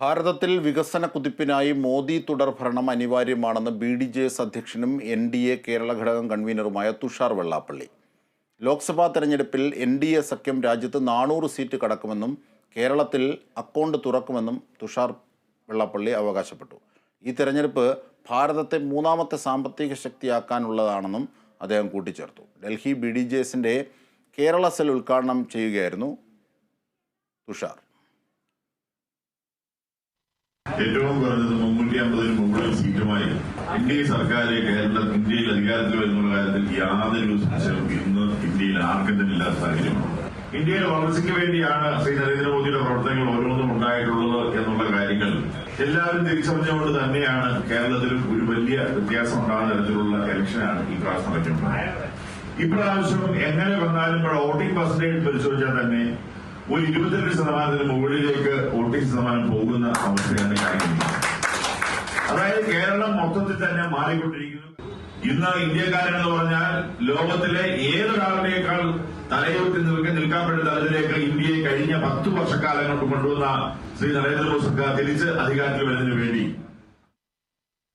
ഭാരതത്തിൽ വികസന കുതിപ്പിനായി മോദി തുടർ ഭരണം അനിവാര്യമാണെന്ന് ബി ഡി ജെ എസ് അധ്യക്ഷനും എൻ ഡി എ കേരള ഘടകം കൺവീനറുമായ തുഷാർ വെള്ളാപ്പള്ളി. ലോക്സഭാ തെരഞ്ഞെടുപ്പിൽ എൻ ഡി എ സഖ്യം രാജ്യത്ത് നാനൂറ് സീറ്റ് കടക്കുമെന്നും കേരളത്തിൽ അക്കൗണ്ട് തുറക്കുമെന്നും തുഷാർ വെള്ളാപ്പള്ളി അവകാശപ്പെട്ടു. ഈ തെരഞ്ഞെടുപ്പ് ഭാരതത്തെ മൂന്നാമത്തെ സാമ്പത്തിക ശക്തിയാക്കാനുള്ളതാണെന്നും അദ്ദേഹം കൂട്ടിച്ചേർത്തു. ഡൽഹി ബി ഡി ജെ എസിന്റെ കേരള സെൽ ഉദ്ഘാടനം ചെയ്യുകയായിരുന്നു തുഷാർ. ഏറ്റവും കുറഞ്ഞത് മുന്നൂറ്റി അമ്പതിന് മുകളിൽ സീറ്റുമായി എൻ ഡി എ സർക്കാർ കേരള ഇന്ത്യയിൽ അധികാരത്തിൽ വരുന്ന കാര്യത്തിൽ യാതൊരു സംശയവും ഇന്ന് ഇന്ത്യയിൽ ആർക്കും തന്നെ ഇല്ലാത്ത സാഹചര്യമാണ്. ഇന്ത്യയിൽ വളർച്ചയ്ക്ക് വേണ്ടിയാണ് ശ്രീ നരേന്ദ്രമോദിയുടെ പ്രവർത്തനങ്ങൾ ഓരോന്നും ഉണ്ടായിട്ടുള്ളത് എന്നുള്ള കാര്യങ്ങൾ എല്ലാവരും തിരിച്ചറിഞ്ഞുകൊണ്ട് തന്നെയാണ് കേരളത്തിലും ഒരു വലിയ വ്യത്യാസം ഉണ്ടാകുന്ന തരത്തിലുള്ള ഇലക്ഷനാണ് ഈ പ്രാവശ്യം നടക്കുന്നത്. ഇപ്രാവശ്യം എങ്ങനെ വന്നാലും ഇവിടെ വോട്ടിംഗ് പെർസെന്റേജ് പരിശോധിച്ചാൽ തന്നെ ഒരു ഇരുപത്തിരണ്ട് ശതമാനത്തിന് മുകളിലേക്ക് വോട്ടിംഗ് ശതമാനം പോകുന്ന അവസ്ഥയാണ് മൊത്തത്തിൽ തന്നെ മാറിക്കൊണ്ടിരിക്കുന്നു. ഇന്ന് ഇന്ത്യക്കാരെന്ന് പറഞ്ഞാൽ ലോകത്തിലെ ഏതൊരാളുടെയേക്കാൾ തലയുയർത്തി നിൽക്കാൻ നിൽക്കാൻ പറ്റുന്ന തലത്തിലേക്ക് ഇന്ത്യയെ കഴിഞ്ഞ പത്തു വർഷക്കാലം കൊണ്ട് കൊണ്ടുവന്ന ശ്രീ നരേന്ദ്രമോദി സർക്കാർ തിരിച്ച് അധികാരത്തിൽ വരുന്നതിന് വേണ്ടി.